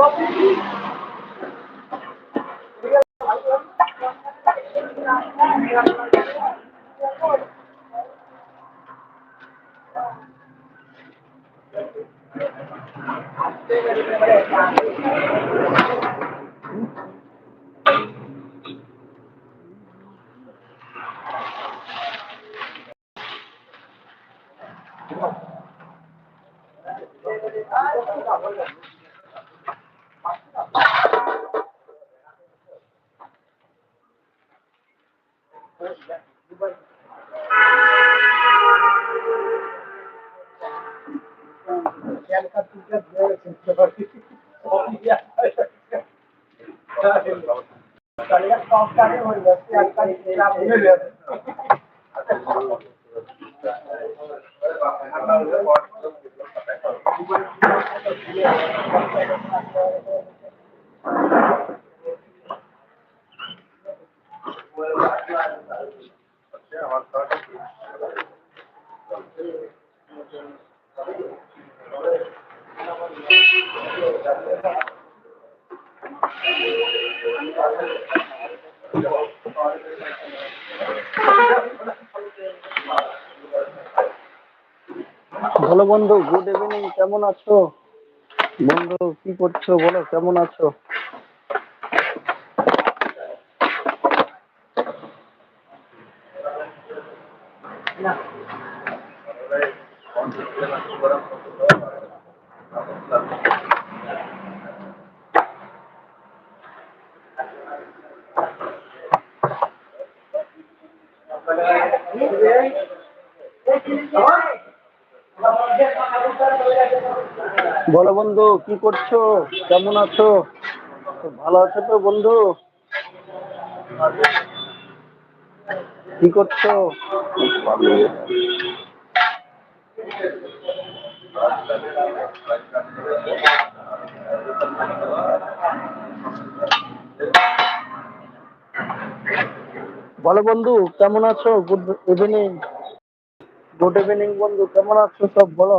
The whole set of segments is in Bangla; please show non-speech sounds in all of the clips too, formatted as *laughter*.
próprio C'est pas très bien. বলো বন্ধু গুড ইভিনিং কেমন আছো? বন্ধু কি করছ বলো কেমন আছো? বলো বন্ধু, কি করছ? কেমন আছো? ভালো আছো তো বন্ধু? কি করছ? বলো বন্ধু, কেমন আছো? গুড ইভিনিং গুড ইভিনিং বন্ধু, কেমন আছো সব বলো?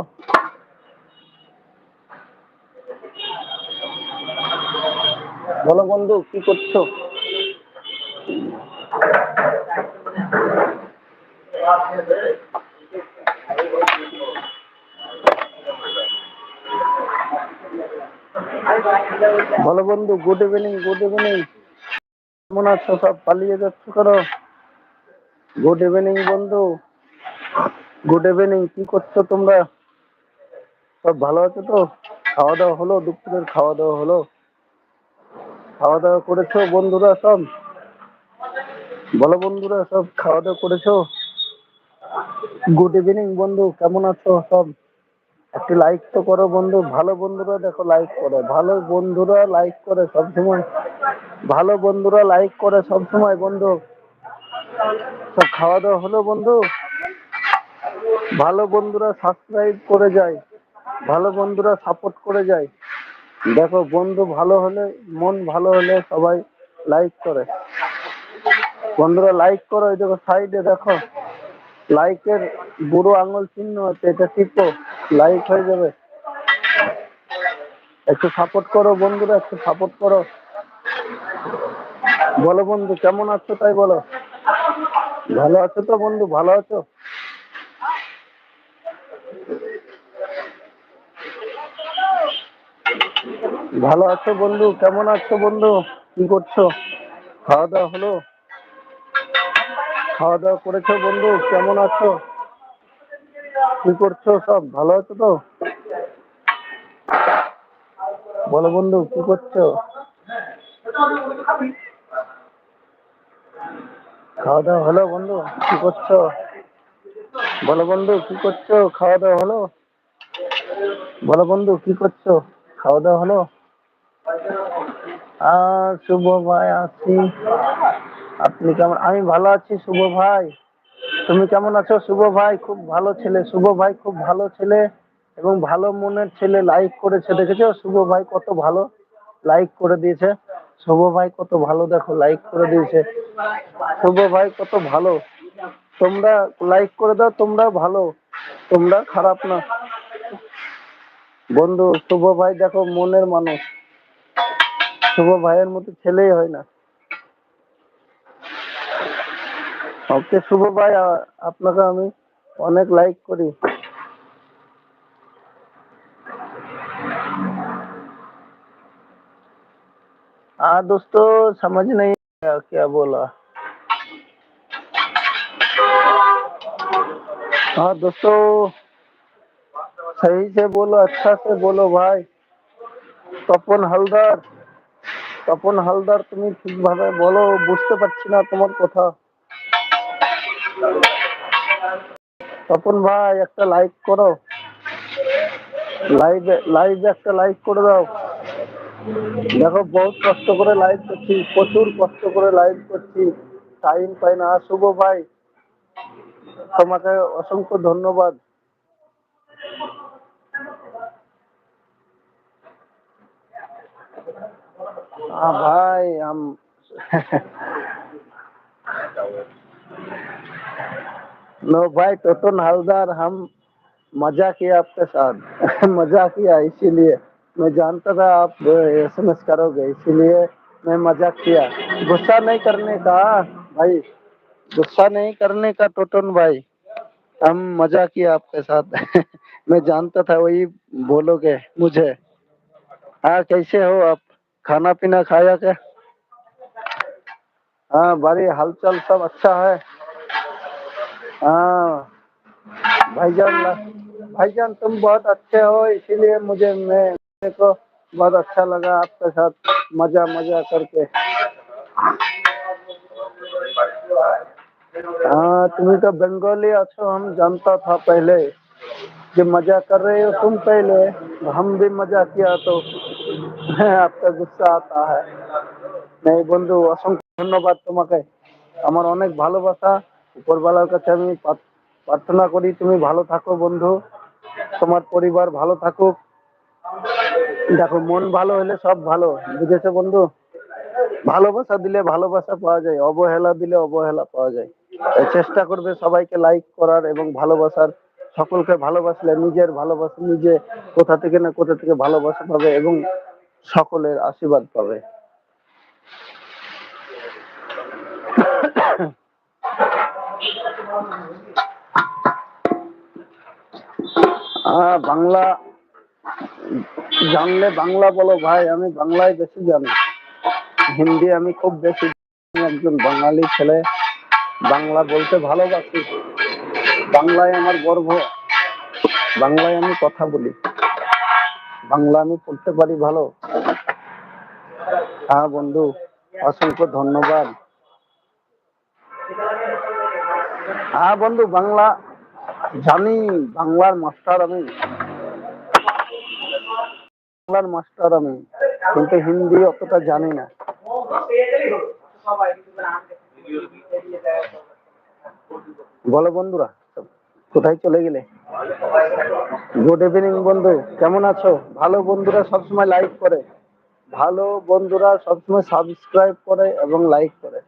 বলো বন্ধু, কি করছ? বলো বন্ধু গুড ইভিনিং গুড ইভিনিং কেমন আছো? সব পালিয়ে যাচ্ছ কেন? গুড ইভিনিং বন্ধু। গুড ইভিনিং কি করছ তোমরা? সব ভালো আছো তো? খাওয়া দাওয়া হলো, দুপুরের খাওয়া দাওয়া হলো। খাওয়া দাওয়া করেছ বন্ধুরা সব? বলো বন্ধুরা, সব খাওয়া দাওয়া করেছ? গুড ইভিনিং বন্ধু, কেমন আছো সব? একটু লাইক তো করো বন্ধু, ভালো বন্ধুরা দেখো লাইক করে, ভালো বন্ধুরা লাইক করে সব সময় ভালো বন্ধুরা লাইক করে সব সময় বন্ধু। সব খাওয়া দাওয়া হলো বন্ধু? ভালো বন্ধুরা সাবস্ক্রাইব করে যায়, ভালো বন্ধুরা সাপোর্ট করে যায়। দেখো, বন্ধু ভালো হলে, মন ভালো হলে সবাই লাইক করে। বন্ধুরা লাইক করো, এই দেখো সাইডে দেখো। লাইকের বুড়ো আঙুল চিহ্ন আছে, এটা টিপো লাইক হয়ে যাবে। একটু সাপোর্ট করো বন্ধুরা, একটু সাপোর্ট করো। বলো বন্ধু, কেমন আছো তাই বলো। ভালো আছো তো বন্ধু, ভালো আছো? ভালো আছো বন্ধু? কেমন আছো বন্ধু? কি করছ? খাওয়া দাওয়া হলো? খাওয়া দাওয়া করেছ বন্ধু? কেমন আছো? কি করছ সব? ভালো আছো তো? বলো বন্ধু, কি করছ? খাওয়া দাওয়া হলো বন্ধু? কি করছ? বলো বন্ধু, কি করছ? খাওয়া দাওয়া হলো? বলো বন্ধু, কি করছ? খাওয়া দাওয়া হলো? আহ শুভ ভাই আছি। আপনি কেমন? আমি ভালো আছি শুভ ভাই। তুমি কেমন আছো? শুভ ভাই খুব ভালো ছেলে। শুভ ভাই খুব ভালো ছেলে এবং ভালো মনের ছেলে। লাইক করেছে, দেখেছ? শুভ ভাই কত ভালো লাইক করে দিয়েছে। শুভ ভাই কত ভালো, দেখো লাইক করে দিয়েছে। শুভ ভাই কত ভালো। তোমরা লাইক করে দাও তোমরা ভালো। তোমরা খারাপ না। বন্ধু, শুভ ভাই দেখো, মনের মানুষ। শুভ ভাইয়ের মতো ছেলেই হয় না ওকে শুভ ভাই আ- আপনাকে আমি অনেক লাইক করি हाँ दोस्तों समझ नहीं आया क्या बोला हाँ दोस्तों सही से बोलो अच्छा से बोलो भाई তপন হালদার তপন হালদার, তুমি ঠিকভাবে বলো, বুঝতে পারছি না তোমার কথা। তপন ভাই, একটা লাইক করো। লাইভে লাইভে একটা লাইক করে দাও। দেখো, বহুত কষ্ট করে লাইভ করছি, প্রচুর কষ্ট করে লাইভ করছি। টাইম পাই না। শুভ ভাই, তোমাকে অসংখ্য ধন্যবাদ। हाँ भाई, हम *laughs* नो भाई टोटन हलदार, हम मज़ा किया आपके साथ। *laughs* मज़ा किया, इसीलिए। मैं जानता था आप एस एम एस करोगे, इसीलिए मैं मज़ाक किया। गुस्सा नहीं करने का, भाई। गुस्सा नहीं करने का टोटन भाई, हम मज़ा किया आपके साथ। *laughs* मैं जानता था, वही बोलोगे मुझे। हाँ कैसे हो आप? खाना पीना खाया क्या? हाँ बारी, हालचाल सब अच्छा है। हाँ भाईजान भाईजान तुम बहुत अच्छे हो, इसीलिए मुझे मैं को बहुत अच्छा लगा आपके साथ मज़ा मज़ा करके। हाँ तुम्हें तो बंगाली अच्छो हम जानता था पहले। जो मज़ा कर रहे हो तुम पहले, हम भी मज़ा किया तो। হ্যাঁ আপনার গুসা হ্যাঁ। এই বন্ধু, অসংখ্য ধন্যবাদ তোমাকে। আমার অনেক ভালোবাসা। উপরবেলার কাছে আমি প্রার্থনা করি, তুমি ভালো থাকো বন্ধু। তোমার পরিবার ভালো থাকুক। দেখো, মন ভালো হলে সব ভালো। বুঝেছ বন্ধু? ভালোবাসা দিলে ভালোবাসা পাওয়া যায়। অবহেলা দিলে অবহেলা পাওয়া যায়। চেষ্টা করবে সবাইকে লাইক করার এবং ভালোবাসার সকলকে ভালোবাসলে, নিজের ভালোবাসা, নিজে কোথা থেকে না কোথা থেকে ভালোবাসা পাবে এবং সকলের আশীর্বাদ পাবে। বাংলা, জানলে বাংলা বলো ভাই, আমি বাংলায় বেশি জানি। হিন্দি আমি খুব বেশি জানি। একজন বাঙালি ছেলে। বাংলা বলতে ভালোবাসি। বাংলায় আমার গর্ব। বাংলায় আমি কথা বলি। বাংলা আমি পড়তে পারি ভালো। হ্যাঁ বন্ধু, অসংখ্য ধন্যবাদ। হ্যাঁ বন্ধু, বাংলা জানি, বাংলার মাস্টার আমি। বাংলার মাস্টার আমি, কিন্তু হিন্দি অতটা জানি না। বলো বন্ধুরা। কোথায় চলে গেলে? গুড ইভিনিং বন্ধু, কেমন আছো? ভালো বন্ধুরা সবসময় লাইক করে। ভালো বন্ধুরা সবসময় সাবস্ক্রাইব করে এবং লাইক করে।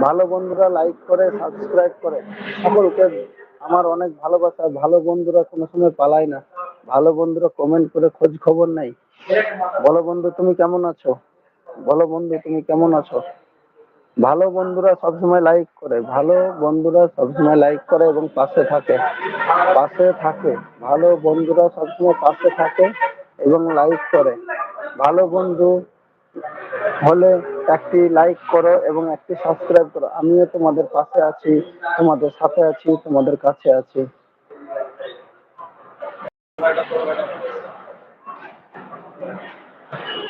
ভালো বন্ধুরা লাইক করে সাবস্ক্রাইব করে। সকলকে আমার অনেক ভালোবাসা। ভালো বন্ধুরা কোনো সময় পালায় না। ভালো বন্ধুরা কমেন্ট করে খোঁজ খবর নাই। বলো বন্ধু, তুমি কেমন আছো? বলো বন্ধু, তুমি কেমন আছো? ভালো বন্ধুরা সবসময় লাইক করে, ভালো বন্ধুরা সবসময় লাইক করে এবং পাশে থাকে পাশে থাকে, ভালো বন্ধুরা সবসময় পাশে থাকে এবং লাইক করে, ভালো বন্ধু হলে একটি লাইক করো এবং একটি সাবস্ক্রাইব করো, আমিও তোমাদের পাশে আছি, তোমাদের সাথে আছি, তোমাদের কাছে আছি।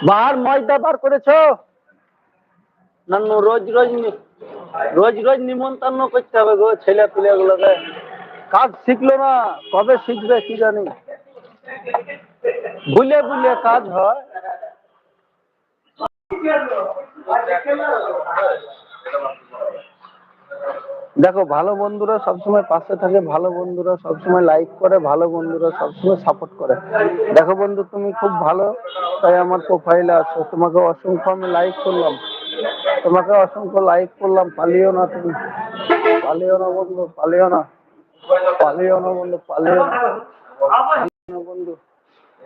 বার ময়দা বার করেছ? না না, রোজ রোজ রোজ রোজ নিমন্ত্রণ করতে হবে গো ছেলে পিলে গুলোকে কাজ শিখলো না কবে শিখবে কি জানি। বুলে বুলে কাজ হয়। দেখো ভালো বন্ধুরা সবসময় পাশে থাকে ভালো বন্ধুরা সবসময় লাইক করে ভালো বন্ধুরা সবসময় সাপোর্ট করে। দেখো বন্ধু তুমি খুব ভালো তাই আমার প্রোফাইলে আছো। তোমাকে অসংখ্য আমি লাইক করলাম। তোমাকে অসংখ্য লাইক করলাম। পালিও না তুমি। পালিও না বন্ধু, পালিও না। পালিও না বন্ধু, পালিও না। বন্ধু।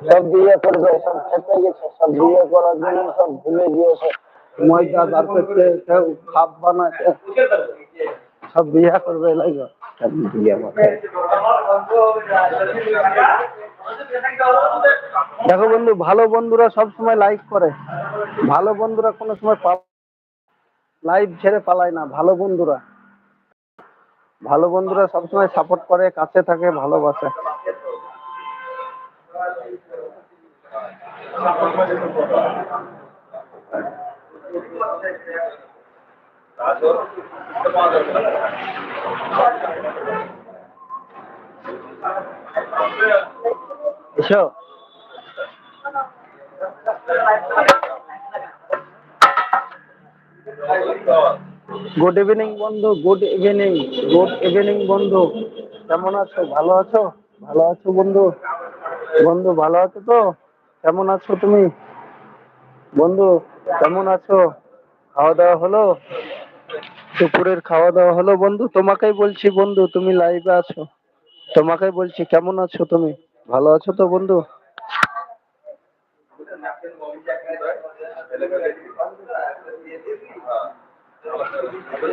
সব বিয়ে করবে সব খেতে গেছে, সব বিয়ে করার জন্য সব ভুলে গিয়েছে। ময়দা করছে কেউ খাপ বানাচ্ছে সব বিয়ে করবে লাগে সব বিয়ে করে। দেখো বন্ধু, ভালো বন্ধুরা সব সময় লাইক করে। ভালো বন্ধুরা কোনো সময় লাইভ ছেড়ে পালায় না, ভালো বন্ধুরা। ভালো বন্ধুরা সবসময় সাপোর্ট করে, কাছে থাকে, ভালোবাসে। এসো। গুড ইভিনিং বন্ধু গুড ইভিনিং গুড ইভিনিং বন্ধু। কেমন আছো? ভালো আছো? ভালো আছো, বন্ধু? বন্ধু, ভালো আছো তো? কেমন আছো তুমি? বন্ধু, কেমন আছো? খাওয়া দাওয়া হলো? দুপুরের খাওয়া দাওয়া হলো, বন্ধু? তোমাকেই বলছি, বন্ধু, তুমি লাইভে আছো। তোমাকেই বলছি, কেমন আছো তুমি? ভালো আছো তো, বন্ধু? গুড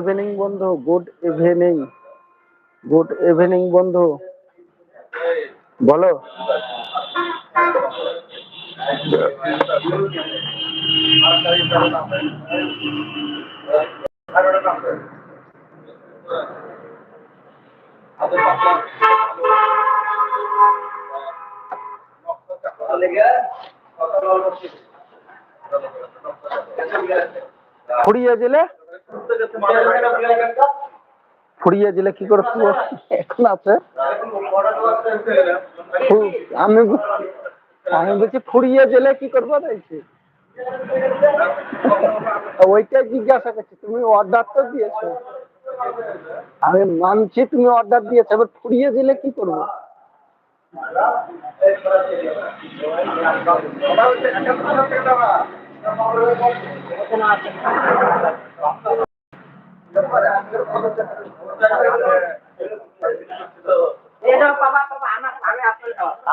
ইভিনিং বন্ধু। গুড ইভিনিং গুড ইভিনিং বন্ধু। বলো। ফুরিয়ে দিলে দিলে কি করে এখন আছে। আমি আমি বলছি ফুরিয়ে দিলে কি করব? বলছি ওইটাই জিজ্ঞাসা করছি, তুমি অর্ডার তো দিয়েছ। আমি মানছি তুমি অর্ডার দিয়েছ, এবার ফুরিয়ে দিলে কি করব?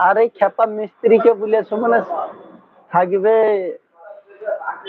আর এই খেপা মিস্ত্রিকে বলেছ মানে থাকবে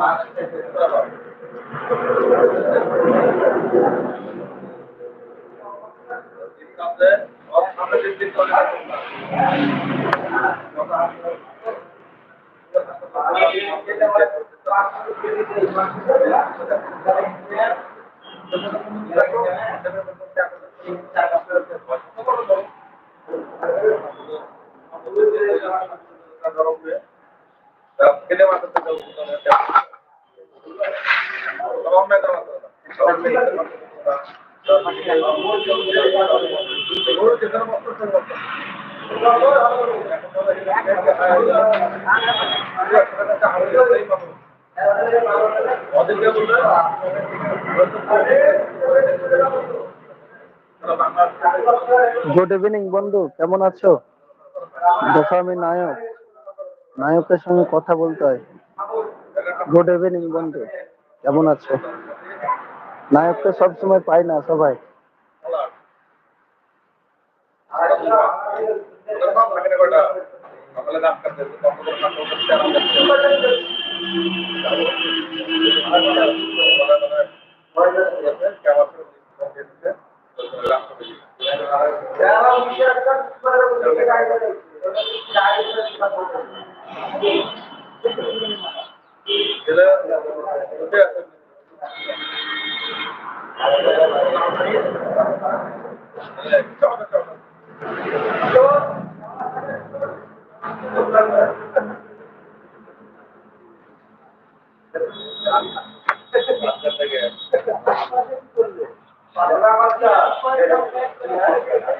Gracias. গুড ইভিনিং বন্ধু। কেমন আছো? দেখো আমি নায়ক। নায়কের সঙ্গে কথা বলতে হয়। গুড ইভিনিং বন্ধু কেমন আছো নায়ককে সবসময় পাই না সবাই Ada apa? Ada apa?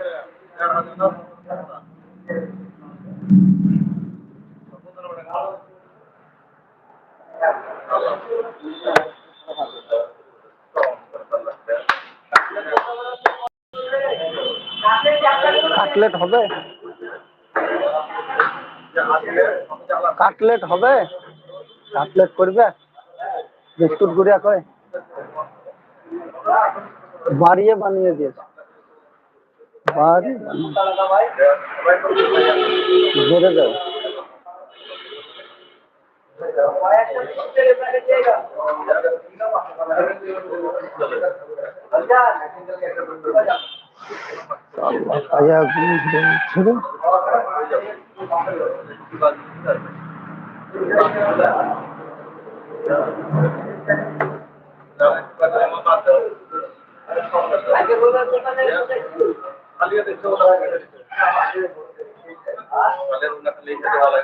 Cutlet হবে? কাটলেট হবে? কাটলেট করবে? বিস্কুট গুড়িয়া কয় বাড়িয়ে বানিয়ে দিয়েছে। বাড়ি জোরে দাও আল্লাহ আয়া গুলি ছেড়ে ভালো লাগে